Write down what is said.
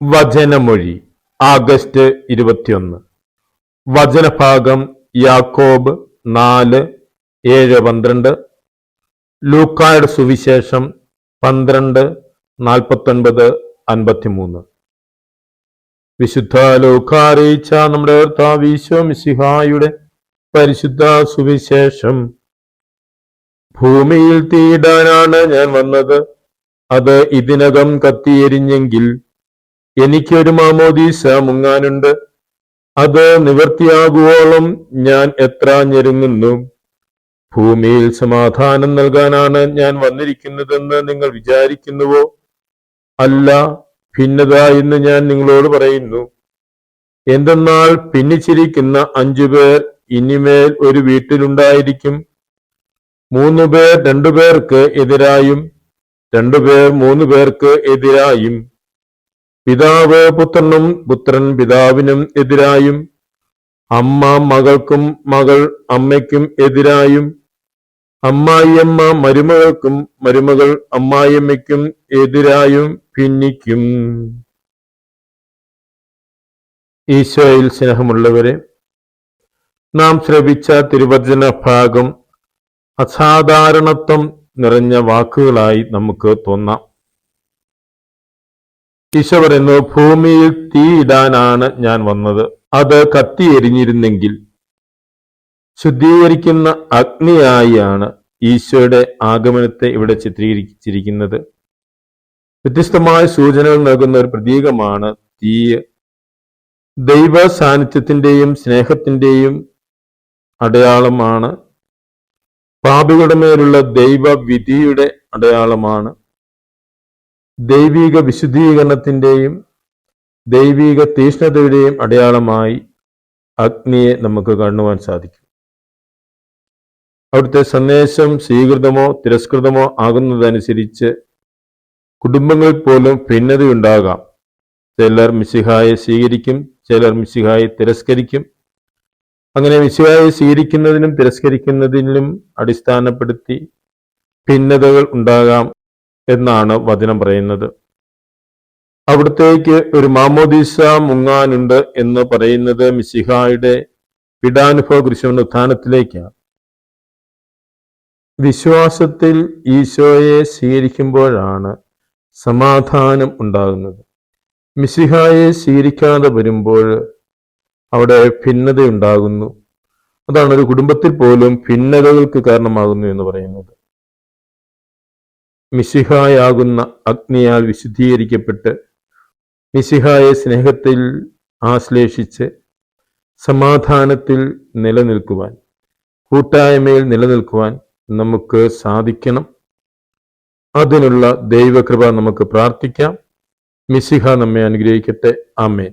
വചനമൊഴി August ഇരുപത്തിയൊന്ന്. വചനഭാഗം യാക്കോബ് നാല് ഏഴ് പന്ത്രണ്ട്. ലൂക്കായുടെ സുവിശേഷം പന്ത്രണ്ട് നാൽപ്പത്തൊൻപത് അൻപത്തിമൂന്ന്. വിശുദ്ധ ലൂക്ക അറിയിച്ച നമ്മുടെ കർത്താവ് ഈശോ പരിശുദ്ധ സുവിശേഷം. ഭൂമിയിൽ തീടാനാണ് ഞാൻ വന്നത്. അത് ഇതിനകം കത്തിയെരിഞ്ഞെങ്കിൽ എനിക്കൊരു മാമോദീശ മുങ്ങാനുണ്ട്. അത് നിവർത്തിയാകുവോളം ഞാൻ എത്ര ഞെരുങ്ങുന്നു. ഭൂമിയിൽ സമാധാനം നൽകാനാണ് ഞാൻ വന്നിരിക്കുന്നതെന്ന് നിങ്ങൾ വിചാരിക്കുന്നുവോ? അല്ല ഭിന്നത എന്ന് ഞാൻ നിങ്ങളോട് പറയുന്നു. എന്തെന്നാൽ ഭിന്നിച്ചിരിക്കുന്ന അഞ്ചു പേർ ഇനിമേൽ ഒരു വീട്ടിലുണ്ടായിരിക്കും. മൂന്നു പേർ രണ്ടു രണ്ടുപേർക്ക് എതിരായും രണ്ടുപേർ മൂന്നു പേർക്ക് എതിരായും. പിതാവ് പുത്രനും പുത്രൻ പിതാവിനും എതിരായും അമ്മ മകൾക്കും മകൾ അമ്മയ്ക്കും എതിരായും അമ്മായിയമ്മ മരുമകൾക്കും മരുമകൾ അമ്മായിയമ്മയ്ക്കും എതിരായും ഭിന്നിക്കും. ഈശോയിൽ സ്നേഹമുള്ളവരെ നാം ശ്രവിച്ച തിരുവചന ഭാഗം അസാധാരണത്വം നിറഞ്ഞ വാക്കുകളായി നമുക്ക് തോന്നാം. ഈശോ പറയുന്നു ഭൂമിയിൽ തീയിടാനാണ് ഞാൻ വന്നത്. അത് കത്തി എരിഞ്ഞിരുന്നെങ്കിൽ ശുദ്ധീകരിക്കുന്ന അഗ്നിയായാണ് ഈശോയുടെ ആഗമനത്തെ ഇവിടെ ചിത്രീകരിച്ചിരിക്കുന്നത്. വ്യത്യസ്തമായ സൂചനകൾ നൽകുന്ന ഒരു പ്രതീകമാണ് തീയ് ദൈവ സാന്നിധ്യത്തിന്റെയും സ്നേഹത്തിന്റെയും അടയാളമാണ്. പാപികളുടെ മേലുള്ള ദൈവവിധിയുടെ അടയാളമാണ്. ദൈവിക വിശുദ്ധീകരണത്തിന്റെയും ദൈവിക തീഷ്ണതയുടെയും അടയാളമായി അഗ്നിയെ നമുക്ക് കാണുവാൻ സാധിക്കും. അവിടുത്തെ സന്ദേശം സ്വീകൃതമോ തിരസ്കൃതമോ ആകുന്നതനുസരിച്ച് കുടുംബങ്ങളിൽ പോലും ഭിന്നതയുണ്ടാകാം. ചിലർ മിശിഹായെ സ്വീകരിക്കും ചിലർ മിശിഹായെ തിരസ്കരിക്കും. അങ്ങനെ മിശിഹായെ സ്വീകരിക്കുന്നതിനും തിരസ്കരിക്കുന്നതിനും അടിസ്ഥാനപ്പെടുത്തി ഭിന്നതകൾ ഉണ്ടാകാം. എന്നാണ് വചനം പറയുന്നത്. അവിടത്തേക്ക് ഒരു മാമോദീസ മുങ്ങാനുണ്ട് എന്ന് പറയുന്നത് മിസിഹായുടെ പിടാനുഭവ കൃഷിയുടെ ഉത്ഥാനത്തിലേക്കാണ്. വിശ്വാസത്തിൽ ഈശോയെ സ്വീകരിക്കുമ്പോഴാണ് സമാധാനം ഉണ്ടാകുന്നത്. മിസിഹായെ സ്വീകരിക്കാതെ വരുമ്പോൾ അവിടെ ഭിന്നതയുണ്ടാകുന്നു. അതാണ് ഒരു കുടുംബത്തിൽ പോലും ഭിന്നതകൾക്ക് കാരണമാകുന്നു എന്ന് പറയുന്നത്. മിശിഹായാകുന്ന അഗ്നിയാൽ വിശുദ്ധീകരിക്കപ്പെട്ട് മിസിഹായെ സ്നേഹത്തിൽ ആശ്ലേഷിച്ച് സമാധാനത്തിൽ നിലനിൽക്കുവാൻ കൂട്ടായ്മയിൽ നിലനിൽക്കുവാൻ നമുക്ക് സാധിക്കണം. അതിനുള്ള ദൈവകൃപ നമുക്ക് പ്രാർത്ഥിക്കാം. മിസിഹ നമ്മെ അനുഗ്രഹിക്കട്ടെ. ആമേൻ.